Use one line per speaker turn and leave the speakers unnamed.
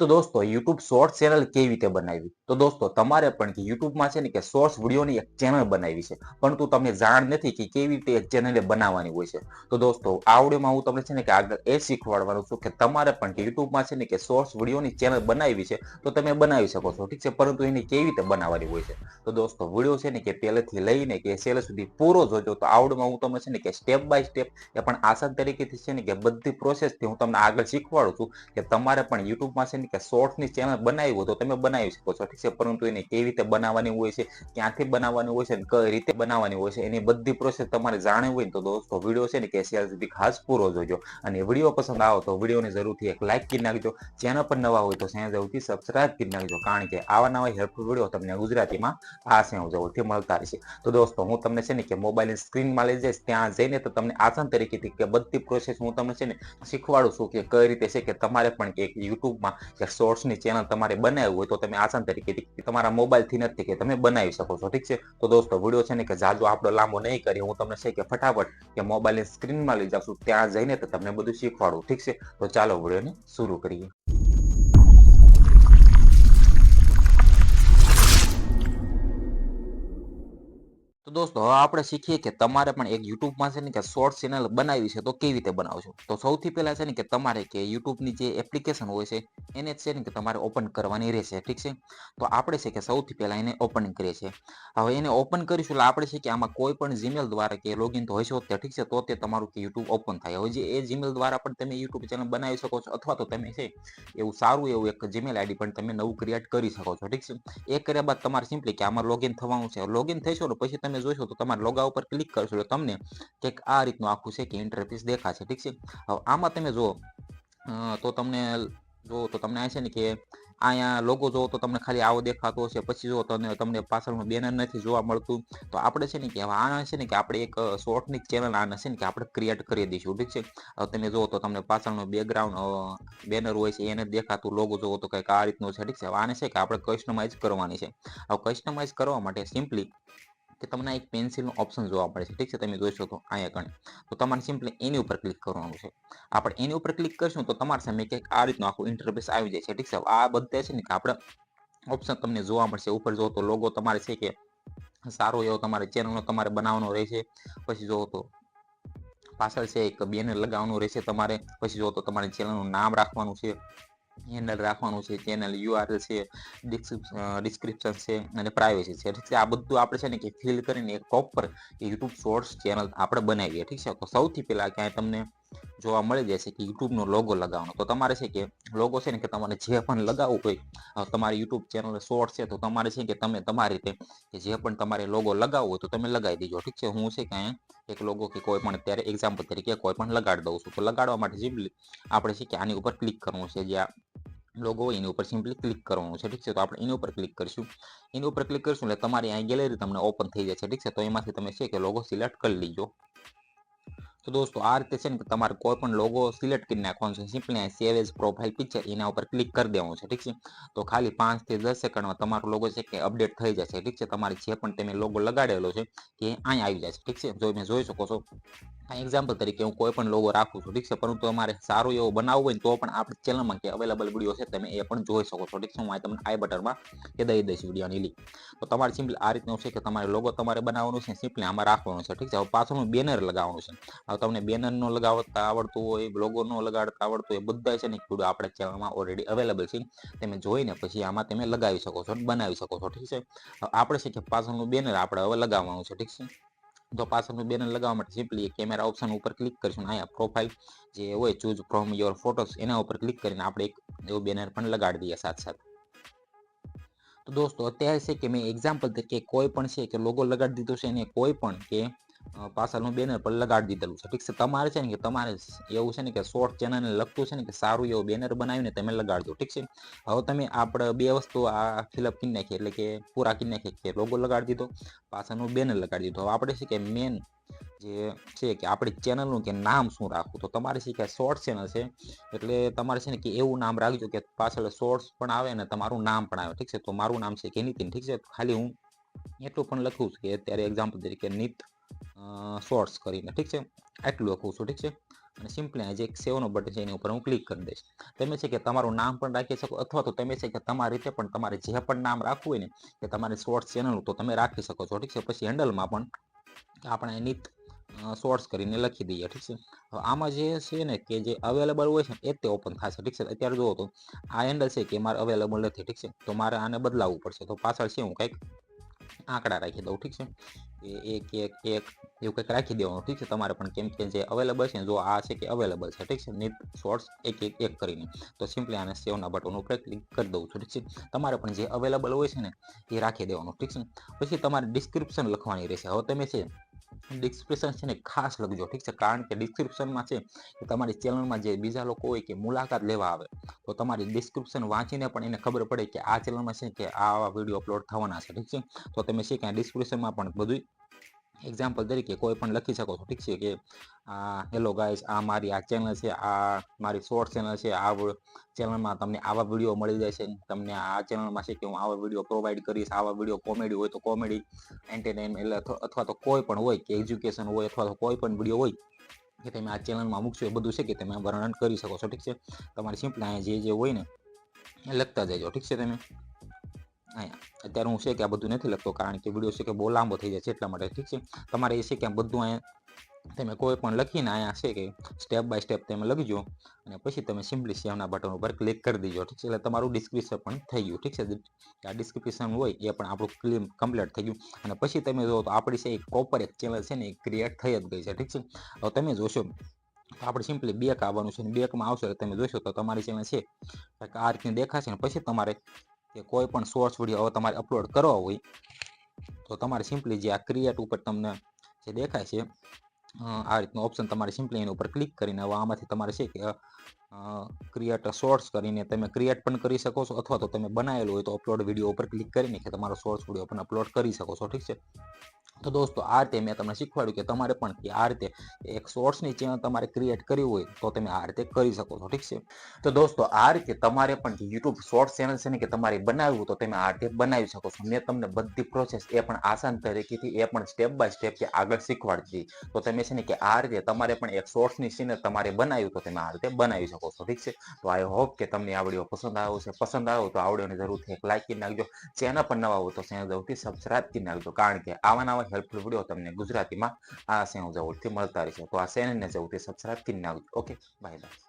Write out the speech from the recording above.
તો દોસ્તો YouTube short channel કેવી રીતે બનાવી? તો દોસ્તો, તમારે પણ કે યુટ્યુબમાં છે ને કે શોર્ટ્સ વિડીયોની એક ચેનલ બનાવી છે. પરંતુ તમને જાણ નથી કે કેવી રીતે એક ચેનલે બનાવવાની હોય છે. તો દોસ્તો, આ વિડીયોમાં હું તમને છે ને કે આગળ એ શીખવાડવાનું છું કે તમારે પણ કે યુટ્યુબમાં છે ને કે શોર્ટ્સ વિડીયોની ચેનલ બનાવી છે, તો તમે બનાવી શકો છો. ઠીક છે? પરંતુ એની કેવી રીતે બનાવવાની હોય છે? તો દોસ્તો વીડિયો છે ને કે પહેલેથી લઈને કે છેલ્લે સુધી પૂરો જોજો. તો આ આવડમાં હું તમને છે ને કે સ્ટેપ બાય સ્ટેપ એ પણ આસાન તરીકેથી છે ને કે બધી પ્રોસેસથી હું તમને આગળ શીખવાડું છું કે તમારે પણ યુટ્યુબમાં છે ને કે શોર્ટની ચેનલ બનાવી તો તમે બનાવી શકો છો, ઠીક છે? પરંતુ એને કેવી રીતે બનાવવાની હોય છે, ક્યાંથી બનાવવાની હોય છે અને કઈ રીતે બનાવવાની હોય છે, એની બધી પ્રોસેસ તમારે જાણવી હોય તો દોસ્તો વીડિયો છે ને કે છેલ્લે સુધી ખાસ પૂરો જોજો. અને વીડિયો પસંદ આવો તો વિડીયોને જરૂરથી એક લાઇક કરી નાખજો. ચેનલ પર નવા હોય તો ચેનલ જરૂરથી સબસ્ક્રાઇબ કરી નાખજો. કારણ કે આવા નવા હેલ્પફુલ વીડિયો તમને ગુજરાતીમાં આ સેવ જરૂરથી મળતા રહેશે. તો દોસ્તો હું તમને છે ને કે મોબાઈલની સ્ક્રીનમાં લઈ જઈશ, ત્યાં જઈને તો તમને આસાન તરીકેથી કે બધી પ્રોસેસ હું તમને છે ને શીખવાડું છું કે કઈ રીતે છે કે તમારે પણ એક યુટ્યુબમાં કે સોર્સની ચેનલ તમારે બનાવવી હોય તો તમે આસાન તરીકે તમારા મોબાઈલથી નથી કે તમે બનાવી શકો છો, ઠીક છે? તો દોસ્તો વીડિયો છે ને કે જાજો આપણો લાંબો નહીં કરી, હું તમને છે કે ફટાફટ કે મોબાઈલની સ્ક્રીનમાં લઈ જાઉં ત્યાં જઈને તો તમને બધું શીખવાડું, ઠીક છે? તો ચાલો વિડીયોને શરૂ કરીએ. દોસ્તો, હવે આપણે શીખીએ કે તમારે પણ એક યુટ્યુબમાં છે ને કે શોર્ટ ચેનલ બનાવી છે, તો કેવી રીતે બનાવશો? તો સૌથી પહેલાં છે ને કે તમારે કે યુટ્યુબની જે એપ્લિકેશન હોય છે, એને છે ને કે તમારે ઓપન કરવાની રહેશે, ઠીક છે? તો આપણે છે કે સૌથી પહેલાં એને ઓપન કરીએ છીએ. હવે એને ઓપન કરીશું એટલે આપણે છે કે આમાં કોઈ પણ જીમેલ દ્વારા કે લોગિન તો હશો તે ઠીક છે? તો તે તમારું કે યુટ્યુબ ઓપન થાય. હવે જે એ જીમેલ દ્વારા પણ તમે યુટ્યુબ ચેનલ બનાવી શકો છો, અથવા તો તમે છે, એવું સારું એવું એક જીમેલ આઈડી પણ તમે નવું ક્રિએટ કરી શકો છો, ઠીક છે? એ કર્યા બાદ તમારે સિમ્પલી કે આમાં લોગિન થવાનું છે. લોગિન થશો ને પછી તમે જોશો તો તમારે લોગા ઉપર ક્લિક કરશો એટલે તમને કંઈક આ રીતનું આખું છે કે ઇન્ટરફેસ દેખાશે, ઠીક છે? હવે આમાં તમે જુઓ તો તમને જુઓ તો તમને આ છે ને કે અહીંયા લોગો જોવો તો તમને ખાલી આવો દેખાતો હશે, પછી જો તમને તમને પાછળનું બેનર નથી જોવા મળતું. તો આપણે છે ને કે આના છે ને કે આપણે એક શોર્ટની ચેનલ આના છે ને કે આપણે ક્રિએટ કરી દઈશું, ઠીક છે? હવે તમે જુઓ તો તમને પાછળનું બેકગ્રાઉન્ડ બેનર હોય છે, એને દેખાતું લોગો જોવો તો કંઈક આ રીતનું છે, ઠીક છે? આને છે કે આપણે કસ્ટમાઇઝ કરવાની છે. હવે કસ્ટમાઇઝ કરવા માટે સિમ્પલી કે તમને એક પેન્સિલનું ઓપ્શન જોવા મળે છે. ઠીક છે? તમે જોઈ શકો અહીંયા કણે તો તમારે સિમ્પલી એની ઉપર ક્લિક કરવાનું છે. આપણે એની ઉપર ક્લિક કરશું તો તમારે સામે કંઈક આ રીતનું આખું ઇન્ટરફેસ આવી જાય છે. ઠીક છે? આ બધા છે ને કે આપણે ઓપ્શન તમને જોવા મળશે. ઉપર જો તો લોગો તમારે છે કે સારો એવો તમારે ચેનલનો તમારે બનાવવાનો રહેશે. પછી જો તો પાછળ છે એક બેનર લગાવવાનું રહેશે તમારે. પછી જો તો તમારે ચેનલનું નામ રાખવાનું છે. હેન્ડલ રાખવાનું છે ચેનલ યુઆરએલ છે ડિસ્ક્રિપ્શન છે અને પ્રાઇવેસી છે. ઠીક છે? આ બધું આપણે છે ને કે ફિલ કરીને એક પ્રોપર યુટ્યુબ શોર્ટ્સ ચેનલ આપણે બનાવીએ, ઠીક છે? તો સૌથી પહેલાં ક્યાંય તમને જોવા મળી જશે કે યુટ્યુબનો લોગો લગાવવાનો. તો તમારે છે કે લોગો છે ને કે તમારે જે પણ લગાવવું હોય તમારી યુટ્યુબ ચેનલ શોર્ટ છે, તો તમારે છે કે તમે તમારી રીતે કે જે પણ તમારે લોગો લગાવવો હોય તો તમે લગાવી દેજો. ઠીક છે? હું છે કે અહીંયા એક લોગો કે કોઈ પણ અત્યારે એક્ઝામ્પલ તરીકે કોઈ પણ લગાડી દઉં છું. તો લગાડવા માટે જે આપણે છે કે આની ઉપર ક્લિક કરવું છે, જે લોગો હોય એની ઉપર સિમ્પલી ક્લિક કરવાનું છે, ઠીક છે? તો આપણે એની ઉપર ક્લિક કરીશું. એની ઉપર ક્લિક કરીશું એટલે તમારી અહીં ગેલેરી તમને ઓપન થઈ જાય છે ઠીક છે? તો એમાંથી તમે છે કે લોગો સિલેક્ટ કરી લીજો. તો દોસ્તો, આ રીતે છે ને તમારે કોઈ પણ લોગો સિલેક્ટ કરી નાખવાનો છે. સિમ્પલી અહીં સેવ એઝ પ્રોફાઇલ પિક્ચર એના ઉપર ક્લિક કરી દેવાનું છે, ઠીક છે? તો ખાલી પાંચથી દસ સેકન્ડમાં તમારો લોગો છે કે અપડેટ થઈ જશે, ઠીક છે? તમારે જે પણ તમે લોગો લગાડેલો છે એ અહીં આવી જશે, ઠીક છે? જો તમે જોઈ શકો છો, આ એક્ઝામ્પલ તરીકે હું કોઈ પણ લોગો રાખું છું, ઠીક છે? પરંતુ તમારે સારું એવો બનાવવું હોય તો પણ આપણી ચેનલમાં કે અવેલેબલ વીડિયો છે તમે એ પણ જોઈ શકો છો, ઠીક છે? હું અહીં તમને આઈ બટનમાં કે દઈ દઈશ વિડીયોની લિંક તો તમારે સિમ્પલી આ રીતનું છે કે તમારે લોગો તમારે બનાવવાનું છે સિમ્પલી આમાં રાખવાનું છે, ઠીક છે? હવે પાછળનું બેનર લગાવવાનું છે. તમને બેનર નો લગાવતા આવડતું હોય લોગો નો લગાડતા આવડતું હોય બધા છે ને વીડિયો આપણે ચેનલમાં ઓલરેડી અવેલેબલ છે. તમે જોઈને પછી આમાં તમે લગાવી શકો છો બનાવી શકો છો. ઠીક છે? આપણે છે કે પાછળનું બેનર આપણે હવે લગાવવાનું છે. ઠીક છે? તો પાછળનું બેનર લગાવવા માટે સિમ્પલી કેમેરા ઓપ્શન ઉપર ક્લિક કરીશું અહીંયા પ્રોફાઇલ જે હોય ચૂઝ ફ્રોમ યોર ફોટોસ એના ઉપર ક્લિક કરીને આપણે એક એવું બેનર પણ લગાડી દઈએ સાથ સાથે. તો દોસ્તો, અત્યારે છે કે મેં એક્ઝામ્પલ તરીકે કોઈ પણ છે કે લોગો લગાડી દીધો છે અને કોઈ પણ કે પાછળનું બેનર પર લગાડી દીધેલું છે. ઠીક છે, તમારે છે ને કે તમારે એવું છે ને કે શોર્ટ ચેનલને લગતું છે ને કે સારું એવું બેનર બનાવીને તમે લગાડજો, ઠીક છે? હવે તમે આપણે બે વસ્તુ આ ફિલઅપ કરી નાખીએ, એટલે કે પૂરા કરી નાખીએ કે લોગો લગાડી દીધો, પાછળનું બેનર લગાડી દીધો. હવે આપણે છે કે મેન જે છે કે આપણી ચેનલનું કે નામ શું રાખવું? તો તમારે છે કે શોર્ટ ચેનલ છે, એટલે તમારે છે ને કે એવું નામ રાખજો કે પાછળ શોર્ટ્સ પણ આવે ને તમારું નામ પણ આવે, ઠીક છે? તો મારું નામ છે કે નીતિન, ઠીક છે? ખાલી હું એટલું પણ લખું છું કે અત્યારે એક્ઝામ્પલ તરીકે નીત શોર્ટ્સ કરીને. ઠીક છે? આટલું લખું છું, ઠીક છે? અને સિમ્પલી આ જે એક સેવનો બટન છે એની ઉપર હું ક્લિક કરી દઈશ. તમે છે કે તમારું નામ પણ રાખી શકો અથવા તો તમે છે કે તમારી રીતે પણ તમારે જે પણ નામ રાખવું હોય ને કે તમારી શોર્ટ્સ ચેનલ તો તમે રાખી શકો છો, ઠીક છે? પછી હેન્ડલમાં પણ આપણે નીત શોર્ટ્સ કરીને લખી દઈએ, ઠીક છે? આમાં જે છે ને કે જે અવેલેબલ હોય છે એ તે ઓપન થશે, ઠીક છે? અત્યારે જુઓ તો આ હેન્ડલ છે કે મારે અવેલેબલ નથી, ઠીક છે? તો મારે આને બદલાવવું પડશે. તો પાછળ છે હું કંઈક આંકડા રાખી દઉં, ઠીક છે? કે એક એક એક, એવું કંઈક રાખી દેવાનું, ઠીક છે? તમારે પણ કેમ કે જે અવેલેબલ છે જો આ છે કે અવેલેબલ છે, ઠીક છે? નીટ શોર્ટ્સ એક એક એક કરીને. તો સિમ્પલી આને સેવના બટન ઉપર ક્લિક કરી દઉં છું, ઠીક છે? તમારે પણ જે અવેલેબલ હોય છે ને, એ રાખી દેવાનું, ઠીક છે? પછી તમારે ડિસ્ક્રિપ્શન લખવાની રહેશે. હવે તમે છે ડિસ્ક્રિપ્શન છે ને ખાસ લખજો, ઠીક છે? કારણ કે ડિસ્ક્રિપ્શનમાં છે કે તમારી ચેનલમાં જે બીજા લોકો હોય કે મુલાકાત લેવા આવે, તો તમારી ડિસ્ક્રિપ્શન વાંચીને પણ એને ખબર પડે કે આ ચેનલમાં છે કે આવા વીડિયો અપલોડ થવાના છે, ઠીક છે? તો તમે છે કે ડિસ્ક્રિપ્શનમાં પણ બધું એક્ઝામ્પલ તરીકે કોઈ પણ લખી શકો છો. ઠીક છે કે, આ હેલો ગાઈસ આ મારી આ ચેનલ છે, આ મારી શોર્ટ ચેનલ છે, આ ચેનલમાં તમને આવા વીડિયો મળી જાય છે. તમને આ ચેનલમાં છે કે હું આવા વીડિયો પ્રોવાઈડ કરીશ, આવા વીડિયો કોમેડી હોય તો કોમેડી એન્ટરટેનમેન્ટ એટલે અથવા તો કોઈ પણ હોય કે એજ્યુકેશન હોય અથવા તો કોઈ પણ વીડિયો હોય કે તમે આ ચેનલમાં મૂકશો એ બધું છે કે તમે વર્ણન કરી શકો છો. ઠીક છે? તમારે સિમ્પલ અહીંયા જે જે હોય ને એ લખતા જજો ઠીક છે તમે? અહીંયા. અત્યારે હું છે કે આ બધું નથી લખતો, કારણ કે વીડિયો છે કે બહુ લાંબો થઈ જાય છે એટલા માટે, ઠીક છે? તમારે એ છે કે બધું અહીંયા તમે કોઈ પણ લખીને અહીંયા છે કે સ્ટેપ બાય સ્ટેપ તમે લખજો અને પછી તમે સિમ્પલી સેવના બટન ઉપર ક્લિક કરી દેજો, ઠીક છે? એટલે તમારું ડિસ્ક્રિપ્શન પણ થઈ ગયું, ઠીક છે? આ ડિસ્ક્રિપ્શન હોય એ પણ આપણું ક્લિમ કમ્પ્લીટ થઈ ગયું અને પછી તમે જો તો આપણી છે એક પ્રોપર એક ચેનલ છે ને એ ક્રિએટ થઈ જ ગઈ છે, ઠીક છે? હવે તમે જોશો તો આપણે સિમ્પલી બેક આવવાનું છે બેકમાં આવશો તમે જોશો તો તમારી ચેનલ છે આ રીતની દેખાશે ને પછી તમારે કે કોઈ પણ સોર્સ વીડિયો તમારે અપલોડ કરવા હોય, તો તમારે સિમ્પલી જે આ ક્રિએટ ઉપર તમને જે દેખાય છે આ રીતનો ઓપ્શન તમારે સિમ્પલી એની ઉપર ક્લિક કરીને હવે આમાંથી તમારે છે કે ક્રિએટ શોર્ટ્સ કરીને તમે ક્રિએટ પણ કરી શકો છો, અથવા તો તમે બનાવેલું હોય તો અપલોડ વીડિયો ઉપર ક્લિક કરીને કે તમારો શોર્ટ્સ વીડિયો પણ અપલોડ કરી શકો છો, ઠીક છે? તો દોસ્તો, આ રીતે મેં તમને શીખવાડ્યું કે તમારે પણ કે આ રીતે એક શોર્ટ્સની ચેનલ તમારે ક્રિએટ કરવી હોય, તો તમે આ રીતે કરી શકો છો, ઠીક છે? તો દોસ્તો, આ રીતે તમારે પણ યુટ્યુબ શોર્ટ ચેનલ છે ને કે તમારે બનાવવું તો તમે આ રીતે બનાવી શકો છો. મેં તમને બધી પ્રોસેસ એ પણ આસાન તરીકેથી એ પણ સ્ટેપ બાય સ્ટેપ કે આગળ શીખવાડતી તો તમે છે ને કે આ રીતે તમારે પણ એક શોર્ટ્સની ચેનલ તમારે બનાવ્યું તો તમે આ રીતે બનાવી શકો છો, ઠીક છે? તો આઈ હોપ કે તમને આ વીડિયો પસંદ આવ્યો છે પસંદ આવ્યો તો આ વિડીયોને જરૂરથી એક લાઈક કરી નાખજો. ચેનલ પર નવા હોય તો ચેનલ જરૂરથી સબસ્ક્રાઇબ કરી નાખજો. કારણ કે આવા નવા હેલ્પફુલ વીડિયો તમને ગુજરાતીમાં આ ચેનલ જરૂરથી મળતા રહેશે તો આ ચેનલને તે સબસ્ક્રાઈબ કરી નાખજો ઓકે બાય બાય